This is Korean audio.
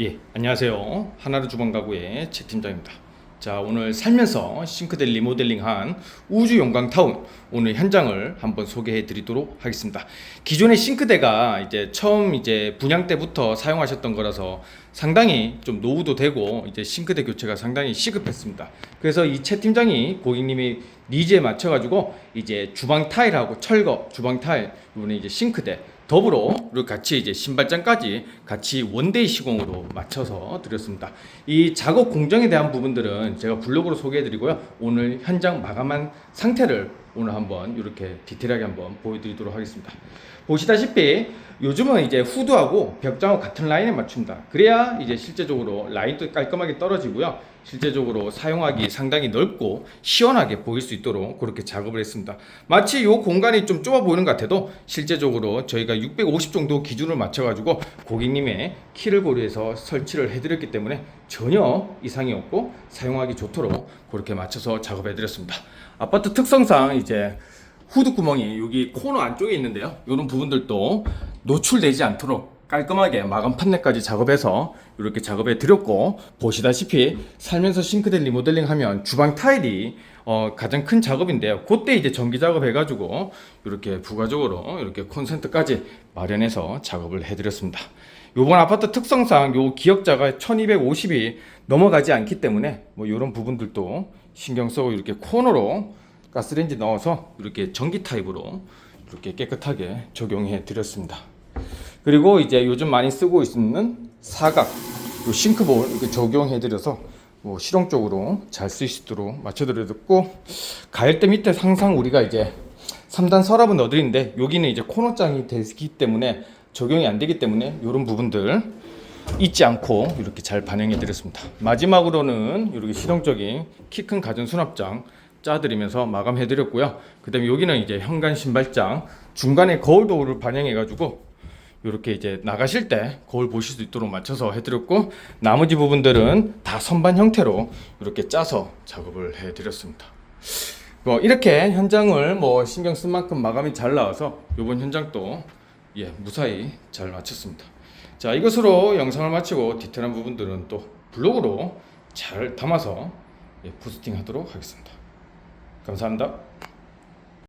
예, 안녕하세요. 하나로 주방 가구의 최 팀장입니다. 자, 오늘 살면서 싱크대 리모델링한 우주 용광 타운 오늘 현장을 한번 소개해 드리도록 하겠습니다. 기존의 싱크대가 이제 처음 이제 분양 때부터 사용하셨던 거라서 상당히 좀 노후도 되고 이제 싱크대 교체가 상당히 시급했습니다. 그래서 이최 팀장이 고객님이 니즈에 맞춰 가지고 이제 주방 타일하고 철거 주방 타일 이번에 이제 싱크대 더불어 그리고 같이 이제 신발장까지 같이 원데이 시공으로 맞춰서 드렸습니다. 이 작업 공정에 대한 부분들은 제가 블로그로 소개해드리고요. 오늘 현장 마감한 상태를 오늘 한번 이렇게 디테일하게 한번 보여드리도록 하겠습니다. 보시다시피 요즘은 이제 후드하고 벽장하고 같은 라인에 맞춘다. 그래야 이제 실제적으로 라인도 깔끔하게 떨어지고요. 실제적으로 사용하기 상당히 넓고 시원하게 보일 수 있도록 그렇게 작업을 했습니다. 마치 이 공간이 좀 좁아 보이는 것 같아도 실제적으로 저희가 650 정도 기준을 맞춰가지고 고객님의 키를 고려해서 설치를 해드렸기 때문에 전혀 이상이 없고 사용하기 좋도록 그렇게 맞춰서 작업해드렸습니다. 아파트 특성상 이제 후드 구멍이 여기 코너 안쪽에 있는데요. 이런 부분들도 노출되지 않도록 깔끔하게 마감 판넬까지 작업해서 이렇게 작업해 드렸고 보시다시피 살면서 싱크대 리모델링 하면 주방 타일이 어, 가장 큰 작업인데요. 그때 이제 전기 작업 해가지고 이렇게 부가적으로 이렇게 콘센트까지 마련해서 작업을 해드렸습니다. 요번 아파트 특성상 요 기역자가 1250이 넘어가지 않기 때문에 뭐 이런 부분들도 신경 쓰고 이렇게 코너로 가스레인지 넣어서 이렇게 전기 타입으로 이렇게 깨끗하게 적용해 드렸습니다. 그리고 이제 요즘 많이 쓰고 있는 사각 요 싱크볼 이렇게 적용해 드려서 뭐 실용적으로 잘쓸수 있도록 맞춰 드렸고 가열대 밑에 항상 우리가 이제 3단 서랍은 넣어드리는데 여기는 이제 코너장이 되기 때문에 적용이 안 되기 때문에 이런 부분들 잊지 않고 이렇게 잘 반영해 드렸습니다. 마지막으로는 이렇게 실용적인 키 큰 가전 수납장 짜드리면서 마감해 드렸고요. 그 다음에 여기는 이제 현관 신발장 중간에 거울 도구를 반영해 가지고 이렇게 이제 나가실 때 거울 보실 수 있도록 맞춰서 해드렸고 나머지 부분들은 다 선반 형태로 이렇게 짜서 작업을 해드렸습니다. 뭐 이렇게 현장을 뭐 신경 쓴 만큼 마감이 잘 나와서 이번 현장도 예 무사히 잘 마쳤습니다. 자 이것으로 영상을 마치고 디테일한 부분들은 또 블로그로 잘 담아서 예, 포스팅하도록 하겠습니다. 감사합니다.